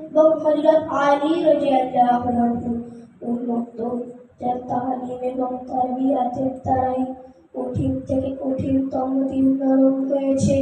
এবং হজরত আলী রাদিয়াল্লাহু আনহু উন্মুক্ত। যার তালিম এবং তার বিরাতের দ্বারাই কঠিন থেকে কঠিনতম দিন নরম হয়েছে।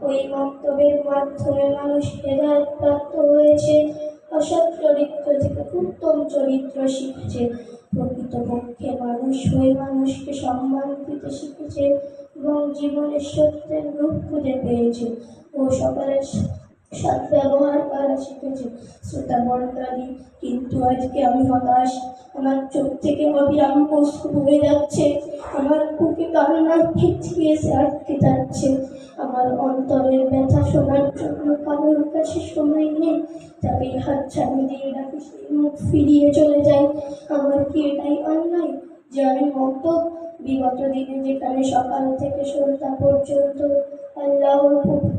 ওই মক্তবের মাধ্যমে মানুষ হেদায়ত প্রাপ্ত হয়েছে। অসৎ চরিত্র থেকে উত্তম চরিত্র শিখেছে। প্রকৃতপক্ষে মানুষ হয়ে মানুষকে সম্মান দিতে শিখেছে এবং জীবনের সত্যের রূপ খুঁজে পেয়েছে। ও সকলের সৎ ব্যবহার করা শিখেছে। শ্রোতা মণ্ডলী, কিন্তু আজকে আমি হতাশ। আমার চোখ থেকে অবিরাম অশ্রু বয়ে যাচ্ছে। আমার বুকে কান্নার খিচকি এসে আটকে যাচ্ছে। আমার অন্তরের ব্যথা শোনার জন্য কারোর কাছে সময় নেই। তাকে হাত ছাড়িয়ে দিয়ে ডাকি সেই মুখ ফিরিয়ে চলে যায়। আমার কি এটাই অন্যায়? যে আমি মত বিগত দিনে যেখানে সকাল থেকে সন্ধ্যা পর্যন্ত আল্লাহর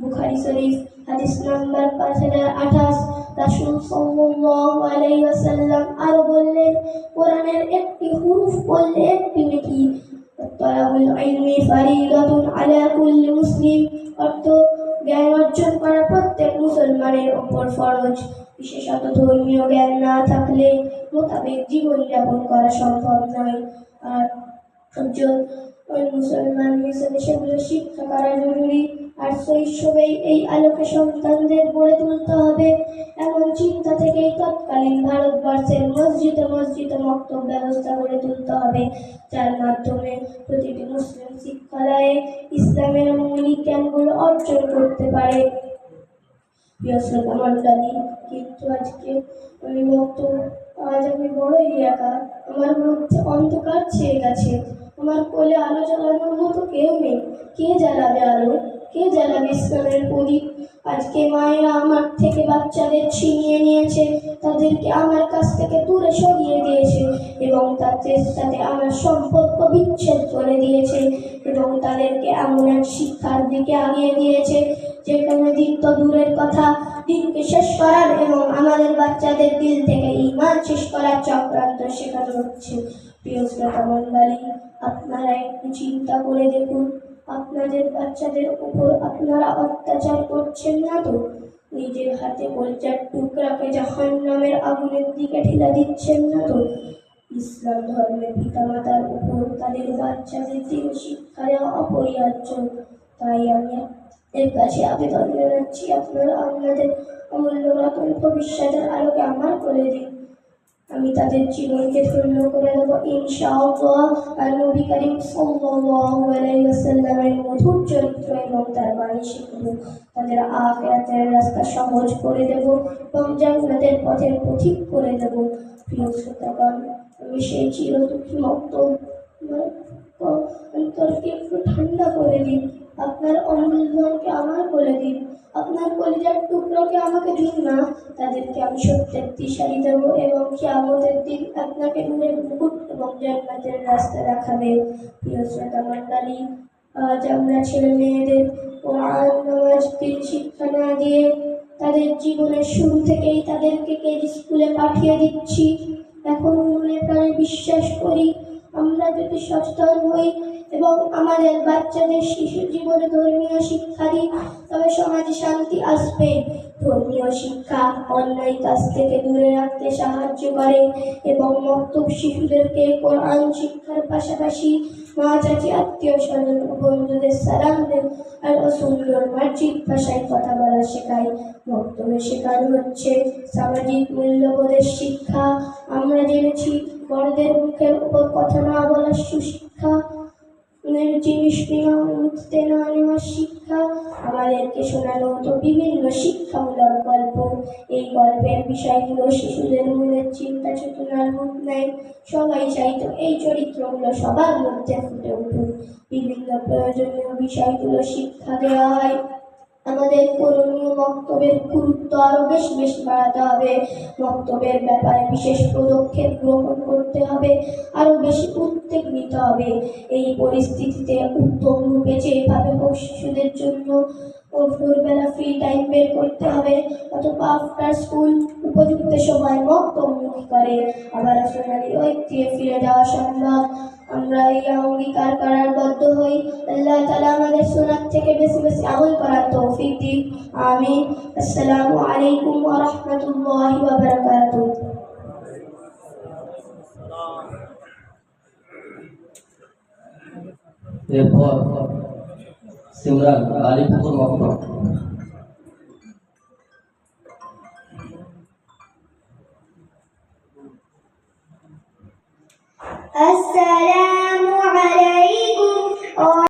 বুখারী শরীফ, হাদিস নাম্বার পাঁচ হাজার আঠাশ। রাসুল সাল্লাল্লাহু আলাইহি ওয়াসাল্লাম আরও বললেন, কোরআনের একটি হুরুফ বললে একটি নেকি তলাবুল ইলমি ফারিদাতুন আলা কুল্লি মুসলিম অর্থ জ্ঞান অর্জন করা প্রত্যেক মুসলমানের ওপর ফরজ। বিশেষত ধর্মীয় জ্ঞান না থাকলে মোতাবেক জীবনযাপন করা সম্ভব নয়। আর একজন মুসলমান হিসেবে সেগুলো শিক্ষা করা জরুরি। আর শৈশবেই এই আলোকে সন্তানদের গড়ে তুলতে হবে। এমন চিন্তা থেকেই তৎকালীন ভারতবর্ষের মসজিদে মসজিদে মক্তব ব্যবস্থা গড়ে তুলতে হবে। যার মাধ্যমে প্রতিটি মুসলিম শিক্ষালয়ে ইসলামের মৌলিক জ্ঞানগুলো অর্জন করতে পারে। প্রিয় শ্রোতা কিন্তু আজকে আমি মতো আজ আমি বড়ই একা। আমার মধ্যে অন্ধকার ছেয়ে গেছে। আমার কোলে আলো জ্বালানোর মতো কেউ নেই। কে জ্বালাবে আলো? কে জ্বালাবে ইসলামের প্রদীপ আজকে মায়েরা আমার থেকে বাচ্চাদের ছিনিয়ে নিয়েছে। তাদেরকে আমার কাছ থেকে দূরে সরিয়ে দিয়েছে এবং তাদের সাথে আমার সম্পর্ক বিচ্ছেদ করে দিয়েছে এবং তাদেরকে এমন এক শিক্ষার দিকে আগিয়ে দিয়েছে যেখানে দিন তো দূরের কথা। দিনকে শেষ করার এবং আমাদের বাচ্চাদের দিল থেকে শেষ করার চক্রান্ত শেখানো হচ্ছে। প্রিয় শ্রোতা আপনারা একটু চিন্তা করে দেখুন, আপনাদের বাচ্চাদের উপর আপনারা অত্যাচার করছেন না তো? নিজের হাতে কলচার টুকরাকে জাহান্নামের আগুনের দিকে ঠেলা দিচ্ছেন না তো? ইসলাম ধর্মের পিতামাতার উপর তাদের বাচ্চাদের দিকে শিক্ষা দেওয়া অপরিহার্য। তাই আমি এর কাছে আবেদন জানাচ্ছি, আপনারা আপনাদের অমূল্য রতন ভবিষ্যতের আলোকে আমার করে দিন আমি তাদের জীবনকে ধন্য করে দেব, ইনশাআল্লাহ। আর মধুর চরিত্র এবং তার বাণী শিখব তাদের আখিরাতের রাস্তা সহজ করে দেব এবং জান্নাতের পথের পথিক করে দেব। প্রিয় শ্রোতাগণ, আমি সেই চিরদুঃখী মক্ত অন্তরকে একটু ঠান্ডা করে দিন। আপনার অমূল্যকে আমার আপনার কলিজার টুকরোকে আমাকে দিন না তাদেরকে আমি সত্যের দিশারি দেব এবং কিয়ামতের দিন আপনাকে নূরের মুকুট এবং জান্নাতের রাস্তা দেখাবে। প্রিয় শ্রোতা মণ্ডলী, আজ আমরা ছেলে মেয়েদের কোরআন, নামাজ দিন শিক্ষা না দিয়ে তাদের জীবনের শুরু থেকেই তাদেরকে স্কুলে পাঠিয়ে দিচ্ছি? এখন মনে প্রাণে বিশ্বাস করি আমরা যদি সচেতন হই এবং আমাদের বাচ্চাদের শিশু জীবনে ধর্মীয় শিক্ষা দিই, তবে সমাজে শান্তি আসবে। ধর্মীয় শিক্ষা, অন্যায় কাজ থেকে দূরে রাখতে সাহায্য করে এবং মক্তব শিশুদেরকে কোরআন শিক্ষার পাশাপাশি মা চাচি আত্মীয় স্বজন ও বন্ধুদের সালাম দেন আর সুন্দর মার্জিত ভাষায় কথা বলা শেখায়। বক্তব্যে শেখানো হচ্ছে সামাজিক মূল্যবোধের শিক্ষা। আমরা জেনেছি বড়দের মুখের উপর কথা না বলার সুশিক্ষা। জিনিস নেওয়া উঠতে না নেওয়ার শিক্ষা, আমাদেরকে শোনানো হতো বিভিন্ন শিক্ষামূলক গল্প। এই গল্পের বিষয়গুলো শিশুদের মনের চিন্তা চেতনার রূপ নেয়। সবাই চাইতো এই চরিত্রগুলো সবার মধ্যে ফুটে উঠুক। বিভিন্ন প্রয়োজনীয় বিষয়গুলো শিক্ষা দেওয়া হয়। আমাদের করণীয় বক্তব্যের গুরুত্ব আরও বেশি বেশি বাড়াতে হবে। বক্তব্যের ব্যাপারে বিশেষ পদক্ষেপ গ্রহণ করতে হবে আরও বেশি উদ্যোগ নিতে হবে। এই পরিস্থিতিতে উত্তম রূপে যেভাবে হোক শিশুদের জন্য ভোরবেলা ফ্রি টাইম বের করতে হবে, অথবা আফটার স্কুল উপযুক্ত সময় মক্তমুখী করে। আবার সোনালি ফিরে যাওয়া সম্ভব। আমরা এই অঙ্গীকার করার বদ্ধ হই। আল্লাহ তালা আমাদের সোনার থেকে বেশি বেশি আমল করার তৌফিক দিন আমিন। আসসালামু আলাইকুম ওয়া রাহমাতুল্লাহি ওয়া বারাকাতুহু। এরপর সিমরান আলিপুকুর মক্তব আসসালামু আলাইকুম